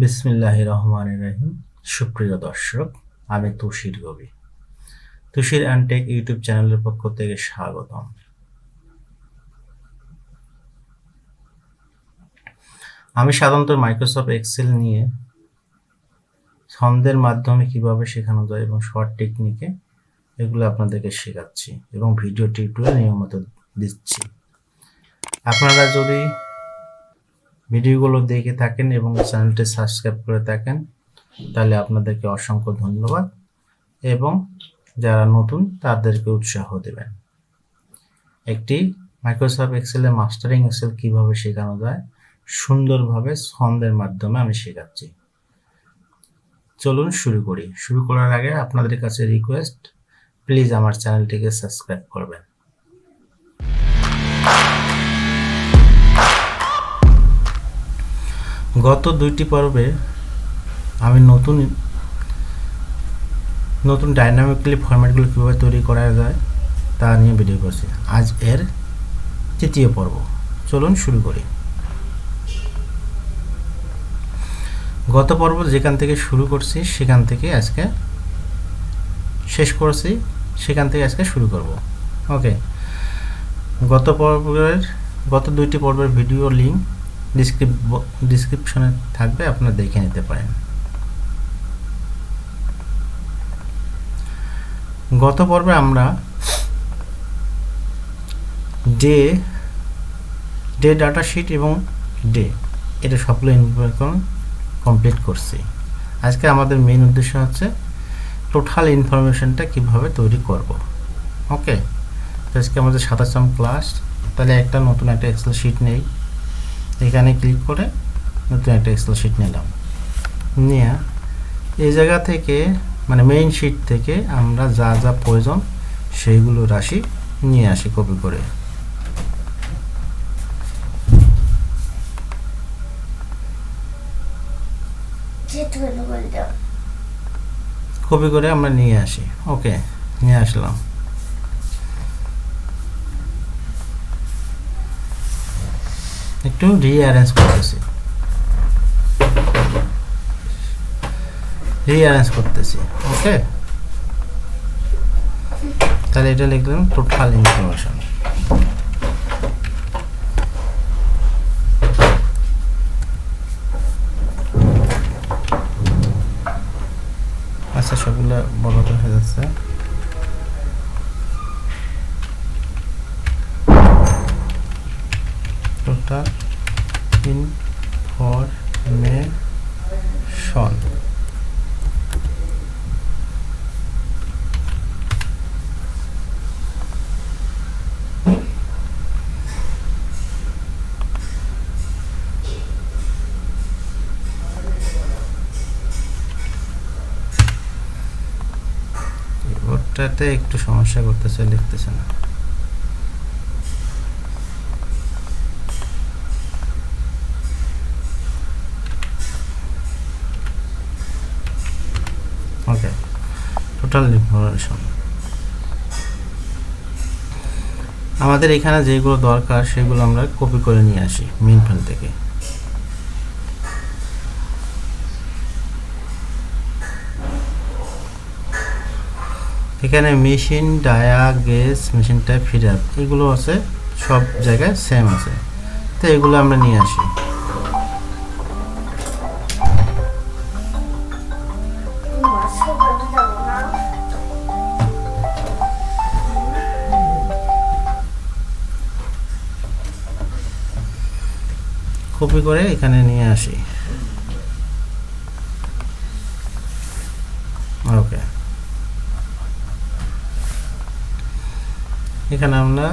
বিসমিল্লাহ রহমান রাহিম। সুপ্রিয় দর্শক, আমি তুষির কবি তুষির অ্যান্টেক ইউটিউব চ্যানেলের পক্ষ থেকে স্বাগতম। আমি সাধারণত মাইক্রোসফট এক্সেল নিয়ে ছন্দের মাধ্যমে কীভাবে শেখানো যায় এবং শর্ট টেকনিকে এগুলো আপনাদেরকে শেখাচ্ছি এবং ভিডিও টিউটোরিয়াল নিয়মিত দিচ্ছি। আপনারা যদি ভিডিওগুলো দেখে থাকেন এবং চ্যানেলটি সাবস্ক্রাইব করে থাকেন, তাহলে আপনাদেরকে অসংখ্য ধন্যবাদ। এবং যারা নতুন, তাদেরকে উৎসাহ দেবেন। একটি মাইক্রোসফট এক্সেলে মাস্টারিং এক্সেল কীভাবে শেখানো যায়? সুন্দরভাবে ছন্দের মাধ্যমে আমি শেখাচ্ছি। চলুন শুরু করি। শুরু করার আগে আপনাদের কাছে রিকোয়েস্ট প্লিজ আমার চ্যানেলটিকে সাবস্ক্রাইব করবেন। গত দুইটি পর্বে আমি নতুন নতুন ডাইনামিকলি ফরম্যাটগুলো কীভাবে তৈরি করা যায় তা নিয়ে ভিডিও করছি। আজ এর তৃতীয় পর্ব। চলুন শুরু করি। গত পর্ব যেখান থেকে শুরু করছি, সেখান থেকে আজকে শেষ করছি, সেখান থেকে আজকে শুরু করব। ওকে গত পর্বের, গত দুইটি পর্বের ভিডিও লিঙ্ক ডিসক্রিপ ডিসক্রিপশনে থাকবে, আপনারা দেখে নিতে পারেন। গত পর্বে আমরা ডে ডে ডাটা শিট এবং ডে, এটা সবগুলো ইনফরমেশন কমপ্লিট করছি। আজকে আমাদের মেইন উদ্দেশ্য হচ্ছে টোটাল ইনফরমেশনটা কীভাবে তৈরি করব। ওকে আজকে আমাদের সাতাশতম ক্লাস তাহলে একটা নতুন একটা এক্সেল শিট নেই। এখানে ক্লিক করে নতুন একটা এক্সেল শিট নিলাম। নিয়ে এই জায়গা থেকে মানে মেইন শিট থেকে আমরা যা যা প্রয়োজন সেইগুলো রাশি নিয়ে আসি কপি করে। কপি করে আমরা নিয়ে আসি। ওকে নিয়ে আসলাম। একটু রিঅ্যারেঞ্জ করতেছি। রিঅ্যারেঞ্জ করতেছি ওকে তাহলে এটা লিখলাম টোটাল ইনফরমেশন আচ্ছা সবগুলো বড় হয়ে যাচ্ছে টোটাল ইনফরমেশন ওটাতে একটু সমস্যা করতেছে, লিখতেছে না। Okay, total information. আমাদের এখানে যেগুলো দরকার, সেগুলো আমরা কপি করে নিয়ে আসি মেন ফাইল থেকে। এখানে মেশিন ডায়া গেস মেশিন টাইপ, ফিডার এগুলো আছে, সব জায়গায় সেম আছে। তো এগুলো আমরা নিয়ে আসি। কপি করে এখানে নিয়ে আসি। ওকে। এখানে আমরা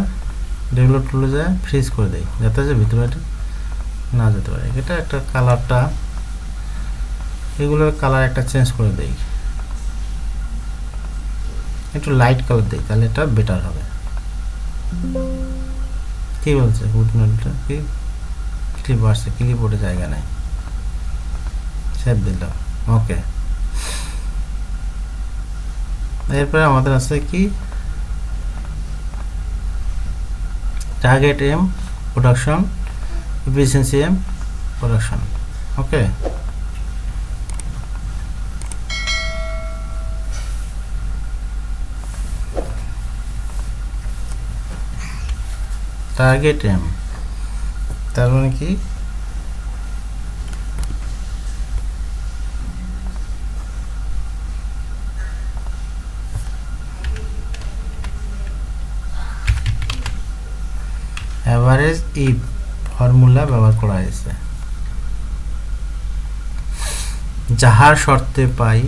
ডেভেলপ টুলে ফ্রিজ করে দিই, যাতে যে ভিতরে না যেতে পারে। এটা একটা কালারটা এগুলোর কালার একটা চেঞ্জ করে দেই। একটু লাইট কালার দিই, তাহলে এটা বেটার হবে। কি বলছে ফুটনোটটা কি? ক্লিপ আসছে ক্লিপবোর্ডে জায়গা নেই। সেভ দিলাম। ওকে এরপরে আমাদের আছে কি? target m production efficiency m production okay target m তার মানে কি অ্যাভারেজ ই ফর্মুলা ব্যবহার করা হয়েছে। যাহার শর্তে পাই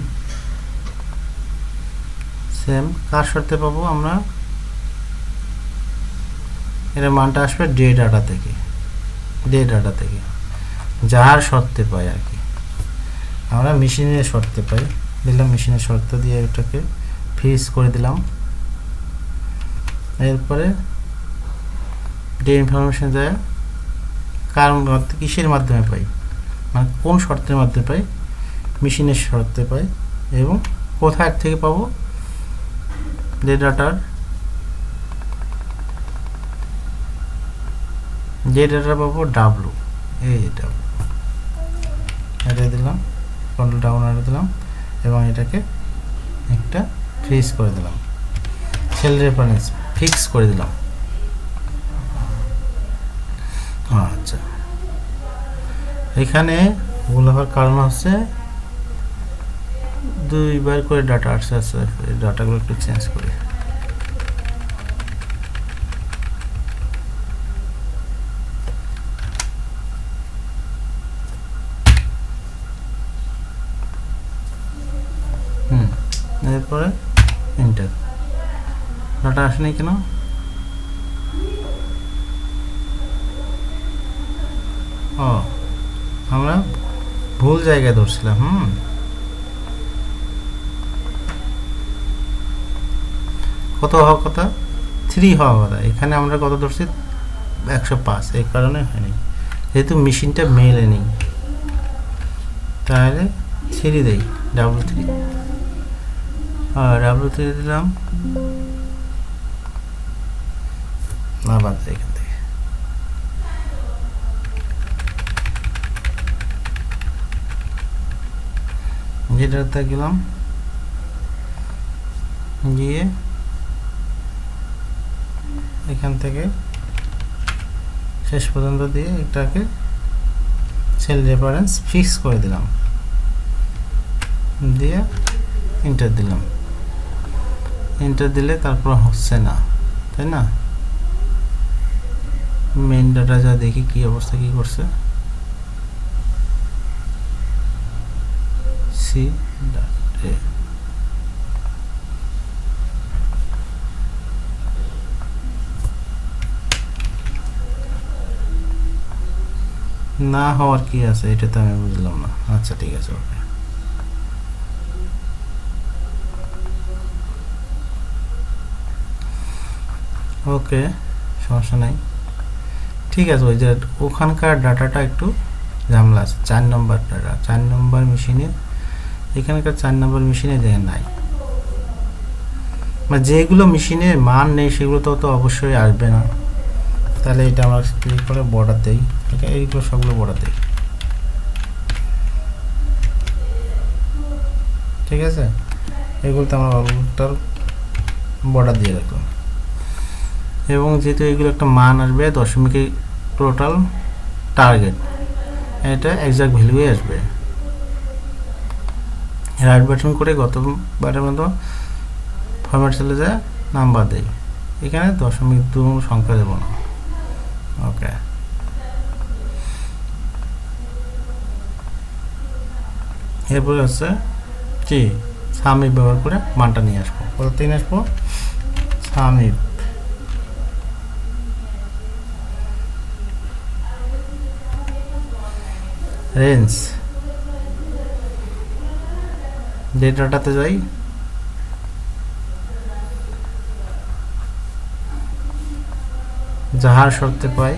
সেম কার শর্তে পাবো আমরা? এর মানটা আসবে ডে ডাটা থেকে ডে ডাটা থেকে। যাহার শর্তে পাই আর কি। আমরা মেশিনের শর্তে পাই। দিলাম মেশিনের শর্ত দিয়ে এটাকে ফ্রিজ করে দিলাম। এরপরে ডে ইনফরমেশন যায়, কার কিসের মাধ্যমে পাই? মানে কোন শর্তের মাধ্যমে পাই? মেশিনের শর্তে পাই এবং কোথায় থেকে পাবো? যে ডাটার যে ডাটা পাবো ডাব্লু এই ডাব্লু এটা দিলাম কন্ট্রোল ডাউন এটা দিলাম এবং এটাকে একটা ফ্রিজ করে দিলাম। সেল রেফারেন্স ফিক্স করে দিলাম। আচ্ছা এখানে ভুল হওয়ার কারণ হচ্ছে দুইবার করে ডাটা আসছে আসছে এই ডাটাগুলো একটু চেঞ্জ করি। হুম, এরপরে এন্টার ডাটা আসেনি কেন? ও আমরা ভুল জায়গায় ধরছিলাম, হুম? কত হওয়া কথা থ্রি হওয়া কথা এখানে আমরা কত ধরছি? একশো পাঁচ। এই কারণে হয়নি। যেহেতু মেশিনটা মেলে নেই। তাহলে থ্রি দেই। Double three. আর ডাবল থ্রি দিলাম। না বাদ যেটাতে গেলাম। গিয়ে এখান থেকে শেষ পর্যন্ত দিয়ে এটাকে সেল রেফারেন্স ফিক্স করে দিলাম। দিয়ে এন্টার দিলাম। এন্টার দিলে তারপর হচ্ছে না, তাই না? মেন ডাটা যা দেখি কি অবস্থা, কি করছে? সি ডট এ না হওয়ার কি আছে, এটা তো আমি বুঝলাম না। আচ্ছা ঠিক আছে, ওকে। ওকে, সমস্যা নাই। ঠিক আছে, ওই যে ওখানকার ডাটাটা একটু ঝামেলা আছে। চার নম্বর ডাটা চার নম্বর মেশিনে এখানকার চার নম্বর মেশিনে দেখেন নাই। বা যেগুলো মেশিনে মান নেই সেগুলো তো অবশ্যই আসবে না। তাহলে এটা আমরা ক্লিক করে বর্ডার দেই। এইগুলো সবগুলো বর্ডার দেই। ঠিক আছে? এগুলোতে আমরা ওটার বর্ডার দিয়ে রাখলাম। এবং যেহেতু এগুলো একটা মান আসবে দশমিকে টোটাল টার্গেট এটা এক্সাক্ট ভ্যালুই আসবে। রাইট বাটন করে গত গতবারের মতো ফরম্যাট চলে যায় নাম্বার দেই। এখানে দশমিক দু সংখ্যা দেবো না। ওকে এরপরে হচ্ছে কি? সামিপ ব্যবহার করে মানটা নিয়ে আসব। কোথা থেকে নিয়ে আসব সামিপ রেঞ্জ ডেটাটাতে যাই। যাহার শর্তে পাই,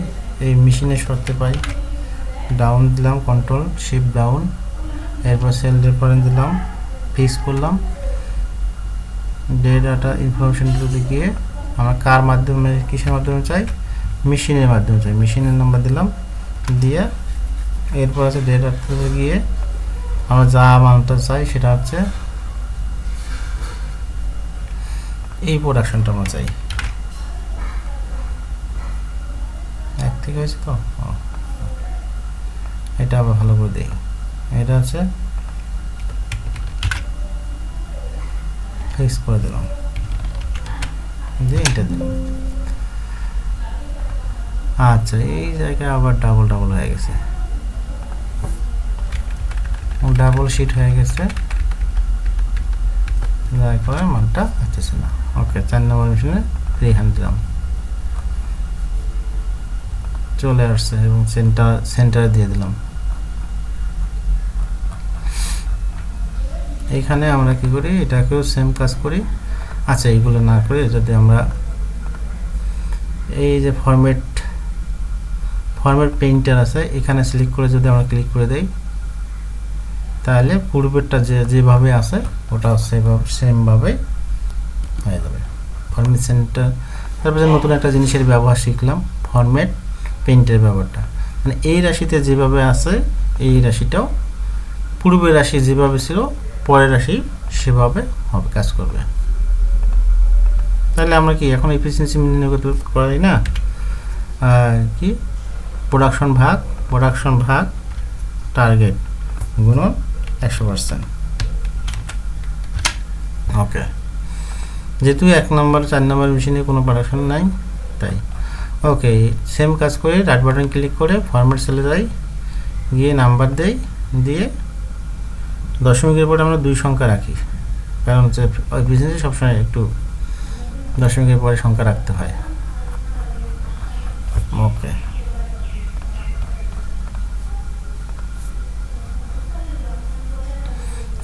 এই মেশিনের শর্তে পাই। ডাউন দিলাম কন্ট্রোল শিপ ডাউন এরপর সেল রেফারেন্স দিলাম ফিক্স করলাম। ডে ডাটা ইনফরমেশনগুলোতে গিয়ে আমরা কার মাধ্যমে, কিসের মাধ্যমে চাই? মেশিনের মাধ্যমে চাই। মেশিনের নাম্বার দিলাম, দিয়ে এরপর আছে ডে ডাটাতে গিয়ে আমরা যা মানটা চাই সেটা হচ্ছে এই প্রোডাকশনটা আমরা চাই। ঠিক হয়েছে তো? এটা আবার ভালো করে দিই এটা আছে ফিক্স করে দিলাম। দিয়ে এটা দিলাম। আচ্ছা এই জায়গায় আবার ডাবল ডাবল হয়ে গেছে। ডাবল শিট হয়ে গেছে। যার করে মানটা আসতেছে না। ওকে চার নম্বর মেশিনে হ্যান্ড দিলাম চলে আসছে এবং সেন্টার সেন্টারে দিয়ে দিলাম। এইখানে আমরা কি করি? এটাকেও সেম কাজ করি। আচ্ছা এইগুলো না করে যদি আমরা এই যে ফরম্যাট ফরম্যাট পেইন্টার আছে, এখানে সিলেক্ট করে যদি আমরা ক্লিক করে দেই তাহলে পূর্বেরটা যে, যেভাবে আছে ওটা সেভাবে সেমভাবে হয়ে যাবে। ফরম্যাট সেন্টার তারপরে নতুন একটা জিনিসের ব্যবহার শিখলাম ফরম্যাট পেইন্টের ব্যবহারটা মানে এই রাশিতে যেভাবে আছে, এই রাশিটাও পূর্বের রাশি যেভাবে ছিল, পরের রাশি সেভাবে হবে, কাজ করবে। তাহলে আমরা কি এখন এফিসিয়েন্সি নির্ণয় করতে পারি না? কি? প্রোডাকশন ভাগ প্রোডাকশন ভাগ টার্গেট গুণন একশো পার্সেন্ট ওকে যেহেতু এক নম্বর, চার নম্বর মেশিনে কোনো প্রোডাকশন নাই, তাই। ওকে সেম কাজ করে রাইট বাটন ক্লিক করে ফরম্যাট সেলে যাই, গিয়ে নাম্বার দেই, দিয়ে দশমিকের পরে আমরা দুই সংখ্যা রাখি। কারণ হচ্ছে, ওই বিজনেসে সবসময় একটু দশমিকের পরে সংখ্যা রাখতে হয় ওকে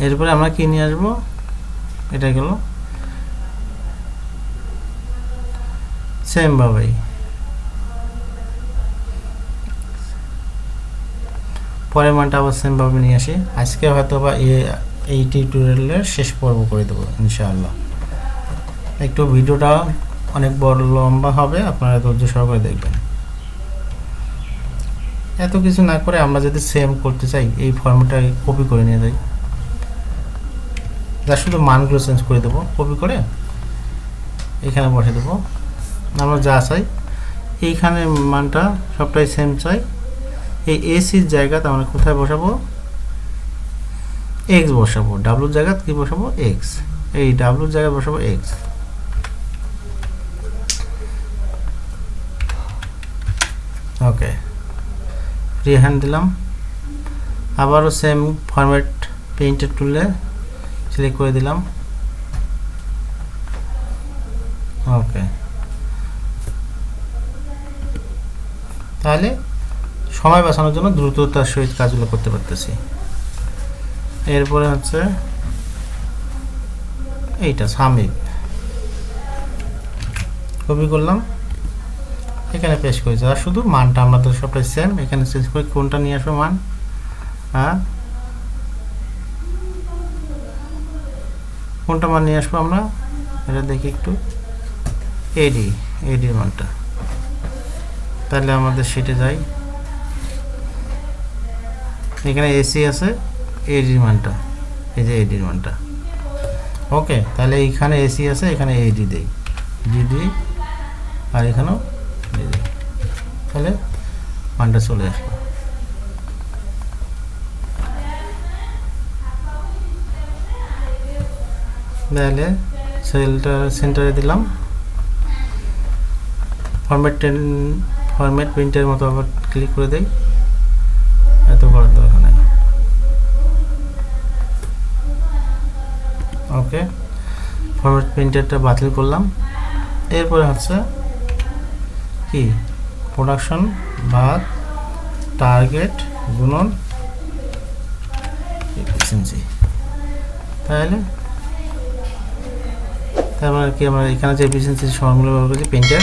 এরপরে আমরা কি নিয়ে আসব? এটা গেল। সেমভাবেই। পরের মানটা আবার সেমভাবে নিয়ে আসি। আজকে হয়তো বা এই টিউটোরিয়ালের শেষ পর্ব করে দেবো, ইনশাআল্লাহ। একটু ভিডিওটা অনেক বড় লম্বা হবে, আপনারা ধৈর্য সহকারে দেখবেন। এত কিছু না করে আমরা যদি সেম করতে চাই, এই ফর্মটা কপি করে নিয়ে যাই। যা শুধু মানগুলো চেঞ্জ করে দেবো, কপি করে এখানে বসে দেবো। আমরা যা চাই, এইখানে মানটা সবটাই সেম চাই। এই এসির জায়গাতে আমরা কোথায় বসাবো? এক্স বসাবো। ডাব্লুর জায়গাতে কি বসাবো? এক্স এই ডাব্লুর জায়গায় বসাবো এক্স ওকে ফ্রি হ্যান্ড দিলাম। আবারও সেম ফরম্যাট পেইন্টেড টুলে সিলেক্ট করে দিলাম। ওকে তাহলে সময় বাঁচানোর জন্য দ্রুততার সহিত কাজগুলো করতে পারতেছি। এরপরে হচ্ছে এইটা, সামিল। কপি করলাম। এখানে পেশ করেছি। আর শুধু মানটা আমরা তো সবটাই সেম এখানে চেঞ্জ করে কোনটা নিয়ে আসব মান? হ্যাঁ? কোনটা মান নিয়ে আসব আমরা? এটা দেখি একটু। এডি এডির মানটা তাহলে আমাদের সেটে যাই। এখানে এসি আছে এডির মানটা এই যে এডির মানটা ওকে, তাহলে এইখানে এসি আছে, এখানে এডি দেই। ডি দিই আর এখানেও তাহলে মানটা চলে আসবে তাহলে সেলটা, সেন্টারে দিলাম। ফরম্যাট টেন ফরম্যাট প্রিন্টের মতো আবার ক্লিক করে দেই। এত করার দরকার নেই। ওকে ফরম্যাট প্রিন্টারটা বাতিল করলাম। এরপরে হচ্ছে কি? প্রোডাকশন ভাগ টার্গেট গুণন। তাহলে তারপর কি আমরা এখানে যে এফিসিয়েন্সির ফর্মুলা ব্যবহার করছি প্রিন্টার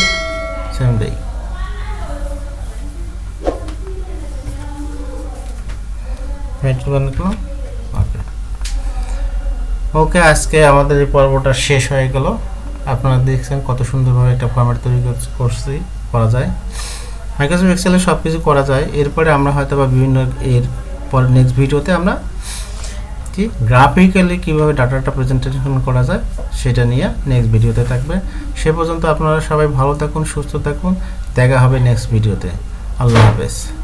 সেম দেই ওকে ওকে আজকে আমাদের এই পর্বটা শেষ হয়ে গেল। আপনারা দেখছেন কত সুন্দরভাবে একটা ফরম্যাট তৈরি করছি করা যায়। মাইক্রোসফট এক্সেলে সব কিছু করা যায়। এরপরে আমরা হয়তো বা বিভিন্ন এর পরে নেক্সট ভিডিওতে আমরা কি গ্রাফিক্যালি কীভাবে ডাটাটা প্রেজেন্টেশন করা যায় সেটা নিয়ে নেক্সট ভিডিওতে থাকবে। সে পর্যন্ত আপনারা সবাই ভালো থাকুন, সুস্থ থাকুন। দেখা হবে নেক্সট ভিডিওতে আল্লাহ হাফেজ।